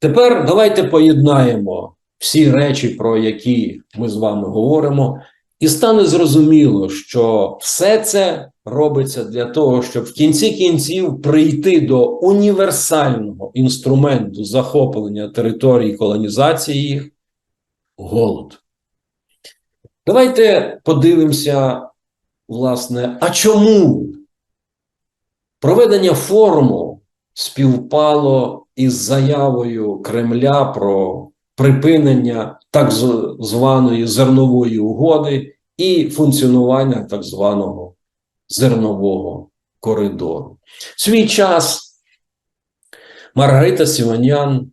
Тепер давайте поєднаємо всі речі, про які ми з вами говоримо, і стане зрозуміло, що все це робиться для того, щоб в кінці кінців прийти до універсального інструменту захоплення територій колонізації їх голод. Давайте подивимося, власне, а чому проведення форуму співпало із заявою Кремля про припинення так званої зернової угоди і функціонування так званого зернового коридору. В свій час Маргарита Сіванян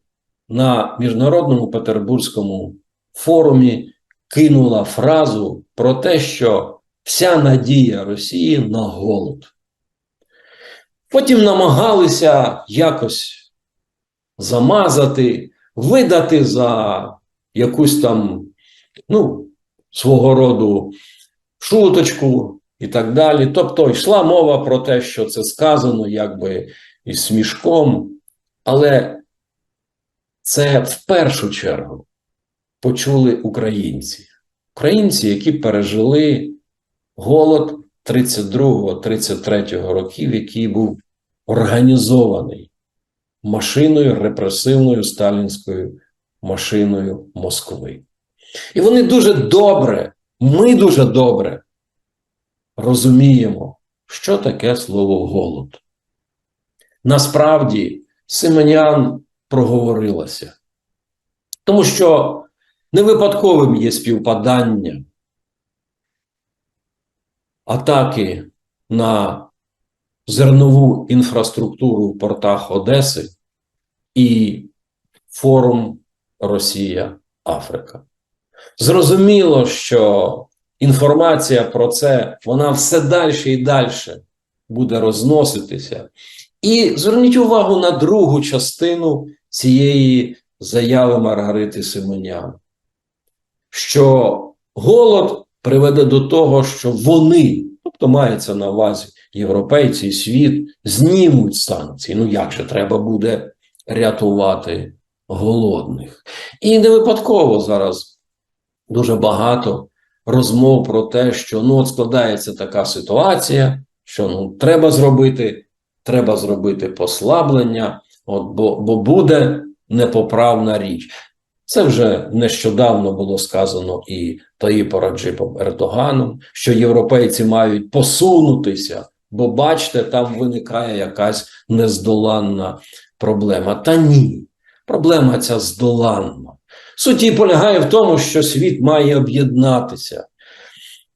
на міжнародному Петербурзькому форумі кинула фразу про те, що вся надія Росії на голод. Потім намагалися якось замазати, видати за якусь там, ну, свого роду шуточку і так далі. Тобто йшла мова про те, що це сказано якби із смішком, але це в першу чергу почули українці. Українці, які пережили голод 32-33 років, який був організований машиною репресивною сталінською машиною Москви. І вони дуже добре, ми дуже добре розуміємо, що таке слово голод. Насправді, Симонян проговорилася, тому що не випадковим є співпадання атаки на зернову інфраструктуру в портах Одеси і форум Росія-Африка. Зрозуміло, що інформація про це вона все далі і далі буде розноситися. І зверніть увагу на другу частину цієї заяви Маргарити Симонян, що голод приведе до того, що вони, тобто мається на увазі європейці і світ, знімуть санкції. Ну як же треба буде рятувати голодних? І не випадково зараз дуже багато розмов про те, що ну от складається така ситуація, що ну треба зробити, треба зробити послаблення, от, бо, бо буде непоправна річ. Це вже нещодавно було сказано і Таїпом Раджипом Ердоганом, що європейці мають посунутися, бо бачите, там виникає якась нездоланна проблема. Та ні, проблема ця здоланна. Суть полягає в тому, що світ має об'єднатися,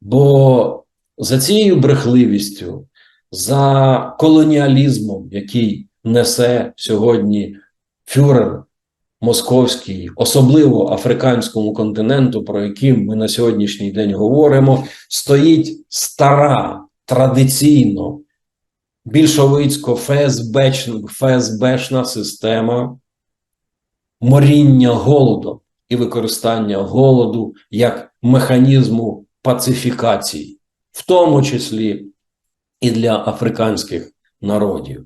бо за цією брехливістю, за колоніалізмом, який несе сьогодні фюрер московський, особливо африканському континенту, про який ми на сьогоднішній день говоримо, стоїть стара традиційно більшовицько ФСБшна, ФСБшна система моріння голодом і використання голоду як механізму пацифікації, в тому числі і для африканських народів.